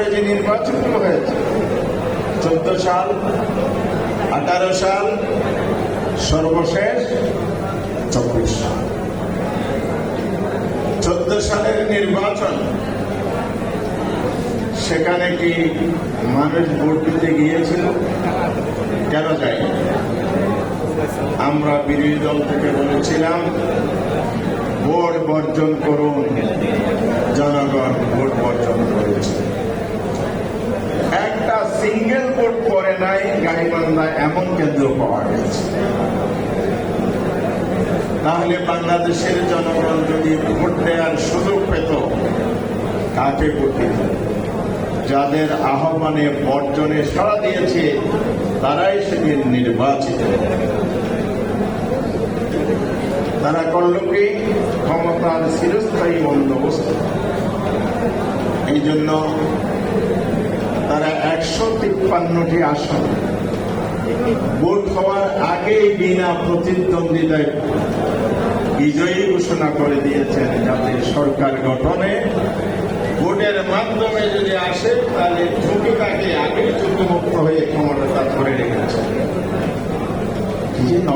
পরে যে নির্বাচনগুলো হয়েছে, চোদ্দ সাল, আঠারো সাল, সর্বশেষ চব্বিশ সাল। চোদ্দ সালের নির্বাচন, সেখানে কি মানুষ ভোট দিতে গিয়েছিল? কেন যাই আমরা বিরোধী দল থেকে বলেছিলাম, ভোট বর্জন করুন জনগণ ভোট বর্জন করেছে একটা সিঙ্গেল ভোট করে নাই গাইবান্ধা এমন কেন্দ্র পাওয়া গেছে। তাহলে বাংলাদেশের জনগণ যদি ভোট দেওয়ার সুযোগ পেত, কাকে দিত? যাদের আহ্বানে বর্জনে সাড়া দিয়েছে, তারাই সেদিন নির্বাচিত। তারা করল কি? ক্ষমতার চিরস্থায়ী বন্দোবস্ত। এই জন্য তারা একশো তিপ্পান্নটি আসন। ভোট হওয়ার আগেই বিনা প্রতিদ্বন্দ্বিতায় বিজয়ী ঘোষণা করে দিয়েছেন যাতে সরকার গঠনে। ভোটের মাধ্যমে যদি আসে, তাহলে ঝুঁকিটাকে আগে ঝুঁকিমুক্ত হয়ে ক্ষমতা ধরে রেখেছে।